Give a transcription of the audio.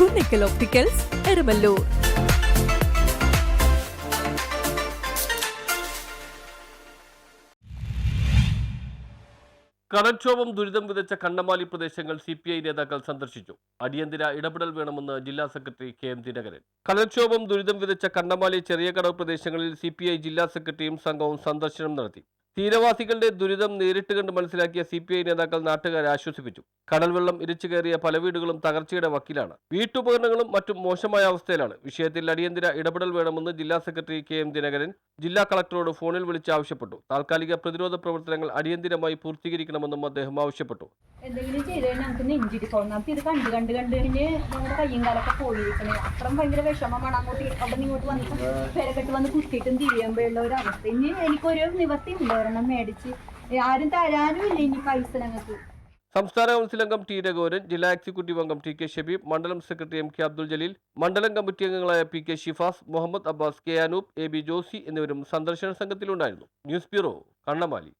Kunnickal opticals Erumalloor കടൽക്ഷോഭം ദുരിതം വിതച്ച കണ്ണമാലി പ്രദേശങ്ങൾ സി പി ഐ നേതാക്കൾ സന്ദർശിച്ചു. അടിയന്തര ഇടപെടൽ വേണമെന്ന് ജില്ലാ സെക്രട്ടറി കെ എം ദിനകരൻ. കടൽക്ഷോഭം ദുരിതം വിതച്ച കണ്ണമാലി ചെറിയ കടവ് പ്രദേശങ്ങളിൽ സി പി ഐ ജില്ലാ സെക്രട്ടറിയും സംഘവും സന്ദർശനം നടത്തി. തീരവാസികളുടെ ദുരിതം നേരിട്ട് കണ്ട് മനസ്സിലാക്കിയ സി പി ഐ നേതാക്കൾ നാട്ടുകാരെ ആശ്വസിപ്പിച്ചു. കടൽവെള്ളം വെള്ളം ഇരച്ചു കയറിയ പല വീടുകളും തകർച്ചയുടെ വക്കിലാണ്. വീട്ടുപകരണങ്ങളും മറ്റും മോശമായ അവസ്ഥയിലാണ്. വിഷയത്തിൽ അടിയന്തര ഇടപെടൽ വേണമെന്ന് ജില്ലാ സെക്രട്ടറി കെ എം ദിനകരൻ ജില്ലാ കളക്ടറോട് ഫോണിൽ വിളിച്ച് ആവശ്യപ്പെട്ടു. താൽക്കാലിക പ്രതിരോധ പ്രവർത്തനങ്ങൾ അടിയന്തിരമായി പൂർത്തീകരിക്കണമെന്നും അദ്ദേഹം ആവശ്യപ്പെട്ടു. എന്തെങ്കിലും ചെയ്ത് കഴിഞ്ഞാൽ നമുക്ക് നെഞ്ചിരി പോകും നമുക്ക് ഇത് കണ്ട് കണ്ട് കണ്ട് കഴിഞ്ഞ് നമ്മുടെ കയ്യും കാലൊക്കെ പോയിരിക്കണേ. അത്രയും ഭയങ്കര വിഷമമാണ് അങ്ങോട്ട് അവിടെ ഇങ്ങോട്ട് വന്നിട്ട് പേരക്കെട്ട് വന്ന് കുത്തിയിട്ടും തിരിയുമ്പോഴുള്ള ഒരു അവസ്ഥ. ഇനി എനിക്കൊരു നിവർത്തി ഉണ്ട് ഒരെണ്ണം മേടിച്ച് ആരും തരാനും ഇല്ല ഇനി പൈസ ഞങ്ങൾക്ക്. സംസ്ഥാന കൗൺസിൽ അംഗം ടി രഘുവരൻ ജില്ലാ എക്സിക്യൂട്ടീവ് അംഗം ടി കെ ഷബീബ് മണ്ഡലം secretary M K Abdul Jaleel മണ്ഡലം കമ്മിറ്റി അംഗങ്ങളായ P K Shifas Muhammad Abbas K Anoop A B Josy എന്നിവരും സന്ദർശന സംഘത്തിലുണ്ടായിരുന്നു. News bureau Kannamali.